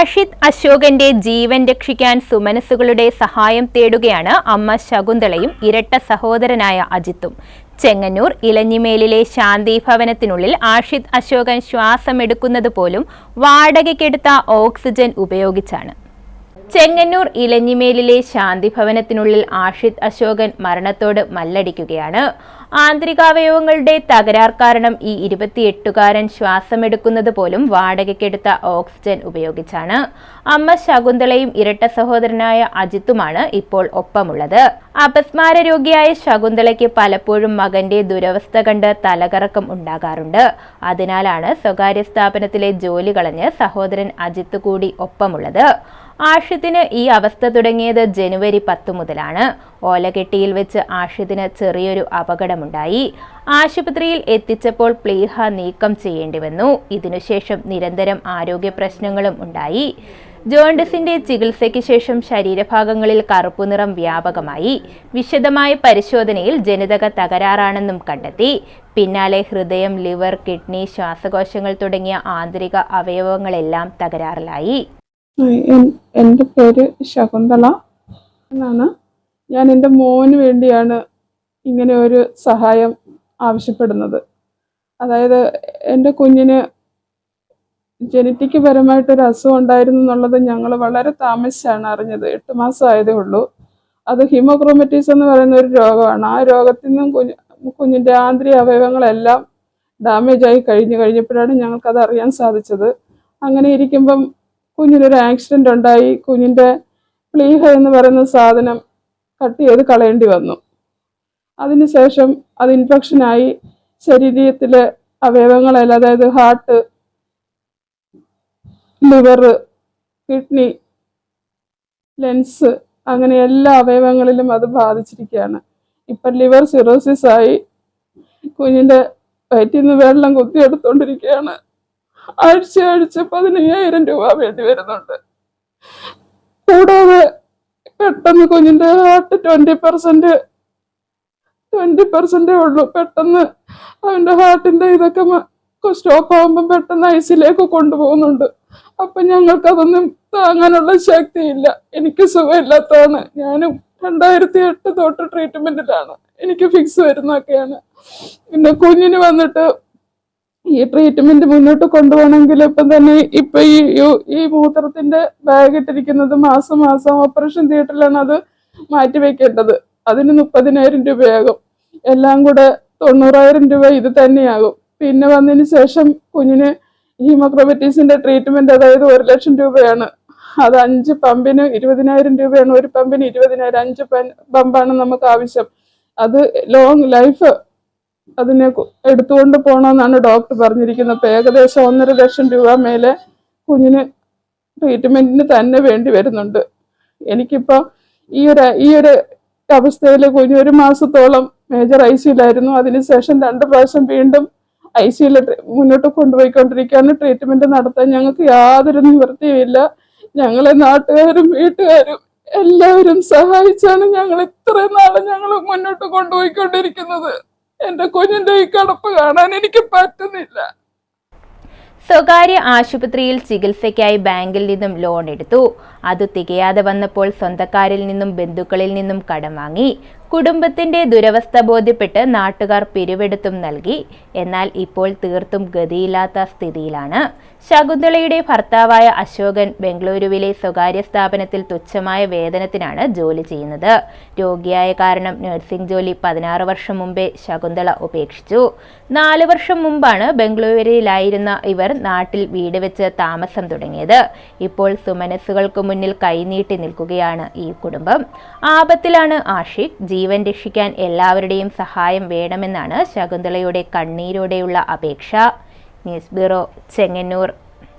ആഷിത് അശോകന്റെ ജീവൻ രക്ഷിക്കാൻ സുമനസ്സുകളുടെ സഹായം തേടുകയാണ് അമ്മ ശകുന്തളയും ഇരട്ട സഹോദരനായ അജിത്തും. ചെങ്ങന്നൂർ ഇലഞ്ഞിമേലിലെ ശാന്തി ഭവനത്തിനുള്ളിൽ ആഷിദ് അശോകൻ ശ്വാസമെടുക്കുന്നത് പോലും വാടകയ്ക്കെടുത്ത ഓക്സിജൻ ഉപയോഗിച്ചാണ്. ചെങ്ങന്നൂർ ഇലഞ്ഞിമേലിലെ ശാന്തി ഭവനത്തിനുള്ളിൽ ആഷിദ് അശോകൻ മരണത്തോട് മല്ലടിക്കുകയാണ്. ആന്തരികാവയവങ്ങളുടെ തകരാർ കാരണം ഈ ഇരുപത്തിയെട്ടുകാരൻ ശ്വാസമെടുക്കുന്നത് പോലും വാടകയ്ക്കെടുത്ത ഓക്സിജൻ ഉപയോഗിച്ചാണ്. അമ്മ ശകുന്തളയും ഇരട്ട സഹോദരനായ അജിത്തുമാണ് ഇപ്പോൾ ഒപ്പമുള്ളത്. അപസ്മാര രോഗിയായ ശകുന്തളയ്ക്ക് പലപ്പോഴും മകന്റെ ദുരവസ്ഥ കണ്ട് തലകറക്കം ഉണ്ടാകാറുണ്ട്. അതിനാലാണ് സ്വകാര്യ സ്ഥാപനത്തിലെ ജോലി കളഞ്ഞ് സഹോദരൻ അജിത്ത് കൂടി ഒപ്പമുള്ളത്. ആഷിത്തിന് ഈ അവസ്ഥ തുടങ്ങിയത് ജനുവരി പത്ത് മുതലാണ്. ഓലകെട്ടിയിൽ വെച്ച് ആഷിദിന് ചെറിയൊരു അപകടമുണ്ടായി. ആശുപത്രിയിൽ എത്തിച്ചപ്പോൾ പ്ലീഹ നീക്കം ചെയ്യേണ്ടി വന്നു. ഇതിനുശേഷം നിരന്തരം ആരോഗ്യ പ്രശ്നങ്ങളും ഉണ്ടായി. ജോണ്ടിസിന്റെ ചികിത്സയ്ക്ക് ശേഷം ശരീരഭാഗങ്ങളിൽ കറുപ്പുനിറം വ്യാപകമായി. വിശദമായ പരിശോധനയിൽ ജനിതക തകരാറാണെന്നും കണ്ടെത്തി. പിന്നാലെ ഹൃദയം ലിവർ കിഡ്നി ശ്വാസകോശങ്ങൾ തുടങ്ങിയ ആന്തരിക അവയവങ്ങളെല്ലാം തകരാറിലായി. എന്റെ പേര് ശകുന്തള എന്നാണ്. ഞാൻ എന്റെ മോന് വേണ്ടിയാണ് ഇങ്ങനെ ഒരു സഹായം ആവശ്യപ്പെടുന്നത്. അതായത് എന്റെ കുഞ്ഞിന് ജനറ്റിക് പരമായിട്ടൊരു അസുഖം ഉണ്ടായിരുന്നു എന്നുള്ളത് ഞങ്ങൾ വളരെ താമസിച്ചാണ് അറിഞ്ഞത്. എട്ട് മാസം ഉള്ളൂ. അത് ഹിമോക്രോമറ്റീസ് എന്ന് പറയുന്ന ഒരു രോഗമാണ്. ആ രോഗത്തിൽ നിന്നും കുഞ്ഞ് കുഞ്ഞിന്റെ ആന്തരിക അവയവങ്ങളെല്ലാം ഡാമേജ് ആയി കഴിഞ്ഞു കഴിഞ്ഞപ്പോഴാണ് ഞങ്ങൾക്കത് അറിയാൻ സാധിച്ചത്. അങ്ങനെ ഇരിക്കുമ്പം കുഞ്ഞിനൊരു ആക്സിഡന്റ് ഉണ്ടായി. കുഞ്ഞിന്റെ പ്ലീഹ എന്ന് പറയുന്ന സാധനം കട്ട് ചെയ്ത് കളയേണ്ടി വന്നു. അതിനുശേഷം അത് ഇൻഫെക്ഷനായി ശരീരത്തിലെ അവയവങ്ങളെല്ലാം അതായത് ഹാർട്ട് ലിവർ കിഡ്നി ലെൻസ് അങ്ങനെ എല്ലാ അവയവങ്ങളിലും അത് ബാധിച്ചിരിക്കുകയാണ്. ഇപ്പം ലിവർ സിറോസിസ് ആയി. കുഞ്ഞിന്റെ വയറ്റിൽ നിന്ന് വെള്ളം കുത്തിയെടുത്തോണ്ടിരിക്കുകയാണ്. ആഴ്ച ആഴ്ച പതിനയ്യായിരം രൂപ വേണ്ടി വരുന്നുണ്ട്. കൂടാതെ പെട്ടെന്ന് കുഞ്ഞിന്റെ ഹാർട്ട് ട്വന്റി പെർസെന്റ് ട്വന്റി പെർസെന്റേ ഉള്ളൂ. പെട്ടെന്ന് അവന്റെ ഹാർട്ടിന്റെ ഇതൊക്കെ സ്റ്റോപ്പ് ആകുമ്പോൾ പെട്ടെന്ന് ഐസിലേക്ക് കൊണ്ടുപോകുന്നുണ്ട്. അപ്പൊ ഞങ്ങൾക്ക് അതൊന്നും താങ്ങാനുള്ള ശക്തിയില്ല. എനിക്ക് സുഖമില്ലാത്തതാണ്. ഞാനും രണ്ടായിരത്തി എട്ട് തൊട്ട് ട്രീറ്റ്മെന്റിലാണ് എനിക്ക് ഫിക്സ് വരുന്നൊക്കെയാണ് പിന്നെ കുഞ്ഞിന് വന്നിട്ട് ഈ ട്രീറ്റ്മെന്റ് മുന്നോട്ട് കൊണ്ടുപോകണമെങ്കിൽ ഇപ്പം തന്നെ ഇപ്പൊ ഈ ഈ മൂത്രത്തിന്റെ ബാഗ് ഇട്ടിരിക്കുന്നത് മാസം മാസം ഓപ്പറേഷൻ തിയേറ്ററിലാണ് അത് മാറ്റിവെക്കേണ്ടത്. അതിന് മുപ്പതിനായിരം രൂപയാകും. എല്ലാം കൂടെ തൊണ്ണൂറായിരം രൂപ ഇത് തന്നെയാകും. പിന്നെ വന്നതിന് ശേഷം കുഞ്ഞിന് ഹീമോക്രോബറ്റീസിന്റെ ട്രീറ്റ്മെന്റ് അതായത് ഒരു ലക്ഷം രൂപയാണ്. അത് അഞ്ച് പമ്പിന് ഇരുപതിനായിരം രൂപയാണ്. ഒരു പമ്പിന് ഇരുപതിനായിരം. അഞ്ച് പമ്പാണ് നമുക്ക് ആവശ്യം. അത് ലോങ് ലൈഫ് അതിനെ എടുത്തുകൊണ്ട് പോകണമെന്നാണ് ഡോക്ടർ പറഞ്ഞിരിക്കുന്നത്. അപ്പൊ ഏകദേശം ഒന്നര ലക്ഷം രൂപ മേലെ കുഞ്ഞിന് ട്രീറ്റ്മെന്റിന് തന്നെ വേണ്ടി വരുന്നുണ്ട്. എനിക്കിപ്പോൾ ഈ ഒരു ഈ ഒരു അവസ്ഥയിൽ കുഞ്ഞ് ഒരു മാസത്തോളം മേജർ ഐ സിയിലായിരുന്നു അതിനുശേഷം രണ്ട് പ്രാവശ്യം വീണ്ടും ഐ സിയിൽ മുന്നോട്ട് കൊണ്ടുപോയിക്കൊണ്ടിരിക്കുകയാണ്. ട്രീറ്റ്മെന്റ് നടത്താൻ ഞങ്ങൾക്ക് യാതൊരു നിവൃത്തിയുമില്ല. ഞങ്ങളെ നാട്ടുകാരും വീട്ടുകാരും എല്ലാവരും സഹായിച്ചാണ് ഞങ്ങൾ ഇത്രയും നാളെ ഞങ്ങൾ മുന്നോട്ട് കൊണ്ടുപോയിക്കൊണ്ടിരിക്കുന്നത്. എന്റെ കുഞ്ഞിന്റെ ഈ കിടപ്പ് കാണാൻ എനിക്ക് പറ്റുന്നില്ല. സ്വകാര്യ ആശുപത്രിയിൽ ചികിത്സയ്ക്കായി ബാങ്കിൽ നിന്നും ലോൺ എടുത്തു. അത് തികയാതെ വന്നപ്പോൾ സ്വന്തക്കാരിൽ നിന്നും ബന്ധുക്കളിൽ നിന്നും കടം വാങ്ങി. കുടുംബത്തിന്റെ ദുരവസ്ഥ ബോധ്യപ്പെട്ട് നാട്ടുകാർ പിരിവെടുത്തും നൽകി. എന്നാൽ ഇപ്പോൾ തീർത്തും ഗതിയില്ലാത്ത സ്ഥിതിയിലാണ്. ശകുന്തളയുടെ ഭർത്താവായ അശോകൻ ബംഗളൂരുവിലെ സ്വകാര്യ സ്ഥാപനത്തിൽ തുച്ഛമായ വേതനത്തിനാണ് ജോലി ചെയ്യുന്നത്. രോഗിയായ കാരണം നഴ്സിംഗ് ജോലി പതിനാറ് വർഷം മുമ്പേ ശകുന്തള ഉപേക്ഷിച്ചു. നാല് വർഷം മുമ്പാണ് ബംഗളൂരുവിലായിരുന്ന ഇവർ നാട്ടിൽ വീട് വെച്ച് താമസം തുടങ്ങിയത്. ഇപ്പോൾ സുമനസ്സുകൾക്ക് മുന്നിൽ കൈനീട്ടി നിൽക്കുകയാണ് ഈ കുടുംബം. ആപത്തിലാണ് ആഷിഖ് ജീവൻ രക്ഷിക്കാൻ എല്ലാവരുടെയും സഹായം വേണമെന്നാണ് ശകുന്തളയുടെ കണ്ണീരോടെയുള്ള അപേക്ഷ. News bureau Chengannur.